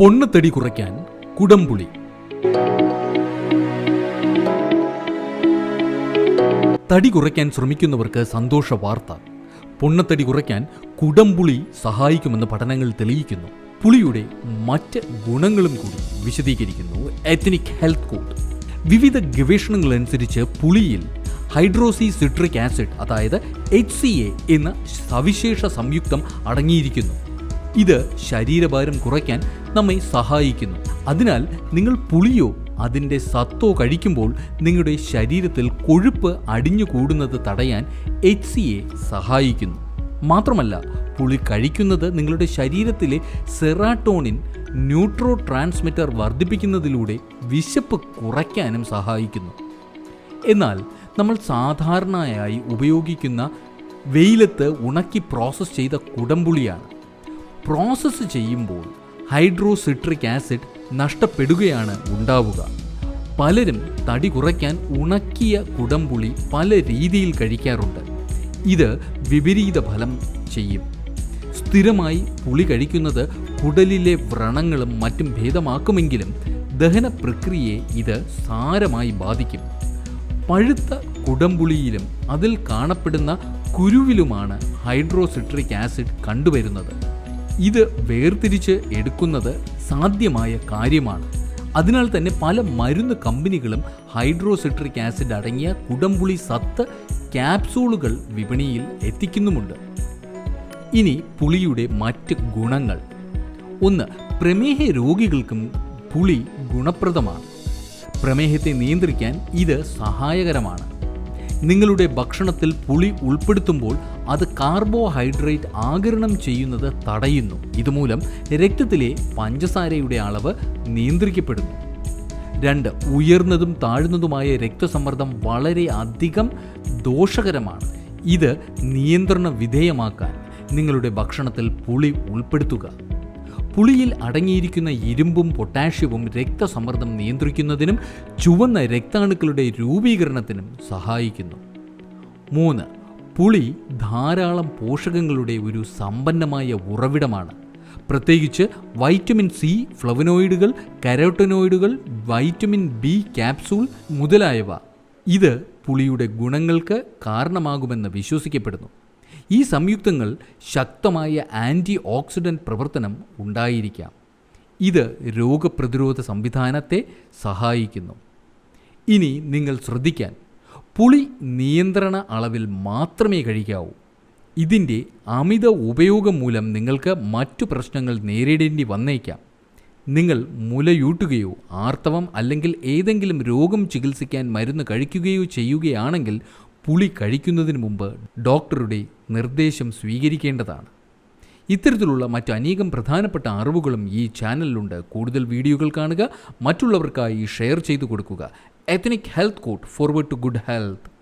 പൊണ്ണത്തടി കുറയ്ക്കാൻ കുടംപുളി. തടി കുറയ്ക്കാൻ ശ്രമിക്കുന്നവർക്ക് സന്തോഷ വാർത്ത. പൊണ്ണത്തടി കുറയ്ക്കാൻ കുടംപുളി സഹായിക്കുമെന്ന് പഠനങ്ങൾ തെളിയിക്കുന്നു. പുളിയുടെ മറ്റ് ഗുണങ്ങളും കൂടി വിശദീകരിക്കുന്നു എത്നിക് ഹെൽത്ത് കോഡ് വിവിധ ഗവേഷണങ്ങൾ അനുസരിച്ച് പുളിയിൽ ഹൈഡ്രോസി സിട്രിക് ആസിഡ് അതായത് എച്ച് സി എ എന്ന സവിശേഷ സംയുക്തം അടങ്ങിയിരിക്കുന്നു. ഇത് ശരീരഭാരം കുറയ്ക്കാൻ നമ്മെ സഹായിക്കുന്നു. അതിനാൽ നിങ്ങൾ പുളിയോ അതിന്റെ സത്തോ കഴിക്കുമ്പോൾ നിങ്ങളുടെ ശരീരത്തിൽ കൊഴുപ്പ് അടിഞ്ഞു കൂടുന്നത് തടയാൻ എച്ച് സി എ സഹായിക്കുന്നു. മാത്രമല്ല പുളി കഴിക്കുന്നത് നിങ്ങളുടെ ശരീരത്തിലെ സെറാട്ടോണിൻ ന്യൂട്രോ ട്രാൻസ്മിറ്റർ വർദ്ധിപ്പിക്കുന്നതിലൂടെ വിശപ്പ് കുറയ്ക്കാനും സഹായിക്കുന്നു. എന്നാൽ നമ്മൾ സാധാരണയായി ഉപയോഗിക്കുന്ന വെയിലത്ത് ഉണക്കി പ്രോസസ്സ് ചെയ്ത കുടംപുളിയാണ്. പ്രോസസ്സ് ചെയ്യുമ്പോൾ ഹൈഡ്രോസിട്രിക് ആസിഡ് നഷ്ടപ്പെടുകയാണ് ഉണ്ടാവുക. പലരും തടി കുറയ്ക്കാൻ ഉണക്കിയ കുടംപുളി പല രീതിയിൽ കഴിക്കാറുണ്ട്. ഇത് വിപരീത ഫലം ചെയ്യും. സ്ഥിരമായി പുളി കഴിക്കുന്നത് കുടലിലെ വ്രണങ്ങളും മറ്റും ഭേദമാക്കുമെങ്കിലും ദഹന പ്രക്രിയയെ ഇത് സാരമായി ബാധിക്കും. പഴുത്ത കുടംപുളിയിലും അതിൽ കാണപ്പെടുന്ന കുരുവിലുമാണ് ഹൈഡ്രോസിട്രിക് ആസിഡ് കണ്ടുവരുന്നത്. ഇത് വേർതിരിച്ച് എടുക്കുന്നത് സാധ്യമായ കാര്യമാണ്. അതിനാൽ തന്നെ പല മരുന്ന് കമ്പനികളും ഹൈഡ്രോസിട്രിക് ആസിഡ് അടങ്ങിയ കുടംപുളി സത്ത് ക്യാപ്സൂളുകൾ വിപണിയിൽ എത്തിക്കുന്നുമുണ്ട്. ഇനി പുളിയുടെ മറ്റ് ഗുണങ്ങൾ. ഒന്ന് പ്രമേഹ രോഗികൾക്കും പുളി ഗുണപ്രദമാണ്. പ്രമേഹത്തെ നിയന്ത്രിക്കാൻ ഇത് സഹായകരമാണ്. നിങ്ങളുടെ ഭക്ഷണത്തിൽ പുളി ഉൾപ്പെടുത്തുമ്പോൾ അത് കാർബോഹൈഡ്രേറ്റ് ആകിരണം ചെയ്യുന്നത് തടയുന്നു. ഇതുമൂലം രക്തത്തിലെ പഞ്ചസാരയുടെ അളവ് നിയന്ത്രിക്കപ്പെടുന്നു. രണ്ട് ഉയർന്നതും താഴ്ന്നതുമായ രക്തസമ്മർദ്ദം വളരെ അധികം ദോഷകരമാണ്. ഇത് നിയന്ത്രണ വിധേയമാക്കാൻ നിങ്ങളുടെ ഭക്ഷണത്തിൽ പുളി ഉൾപ്പെടുത്തുക. പുളിയിൽ അടങ്ങിയിരിക്കുന്ന ഇരുമ്പും പൊട്ടാഷ്യവും രക്തസമ്മർദ്ദം നിയന്ത്രിക്കുന്നതിനും ചുവന്ന രക്താണുക്കളുടെ രൂപീകരണത്തിനും സഹായിക്കുന്നു. മൂന്ന് പുളി ധാരാളം പോഷകങ്ങളുടെ ഒരു സമ്പന്നമായ ഉറവിടമാണ്. പ്രത്യേകിച്ച് വൈറ്റമിൻ സി ഫ്ലവനോയിഡുകൾ കരോട്ടനോയിഡുകൾ വൈറ്റമിൻ ബി ക്യാപ്സൂൾ മുതലായവ. ഇത് പുളിയുടെ ഗുണങ്ങൾക്ക് കാരണമാകുമെന്ന് വിശ്വസിക്കപ്പെടുന്നു. ഈ സംയുക്തങ്ങൾ ശക്തമായ ആന്റി ഓക്സിഡന്റ് പ്രവർത്തനം ഉണ്ടായിരിക്കാം. ഇത് രോഗപ്രതിരോധ സംവിധാനത്തെ സഹായിക്കുന്നു. ഇനി നിങ്ങൾ ശ്രദ്ധിക്കാൻ പുളി നിയന്ത്രണ അളവിൽ മാത്രമേ കഴിക്കാവൂ. ഇതിന്റെ അമിത ഉപയോഗം മൂലം നിങ്ങൾക്ക് മറ്റു പ്രശ്നങ്ങൾ നേരിടേണ്ടി വന്നേക്കാം. നിങ്ങൾ മുലയൂട്ടുകയോ ആർത്തവം അല്ലെങ്കിൽ ഏതെങ്കിലും രോഗം ചികിത്സിക്കാൻ മരുന്ന് കഴിക്കുകയോ ചെയ്യുകയാണെങ്കിൽ പുളി കഴിക്കുന്നതിന് മുമ്പ് ഡോക്ടറുടെ നിർദ്ദേശം സ്വീകരിക്കേണ്ടതാണ്. ഇത്തരത്തിലുള്ള മറ്റു അനേകം പ്രധാനപ്പെട്ട അറിവുകളും ഈ ചാനലിലുണ്ട്. കൂടുതൽ വീഡിയോകൾ കാണുക മറ്റുള്ളവർക്കായി ഷെയർ ചെയ്തു കൊടുക്കുക. Ethnic health court forward to good health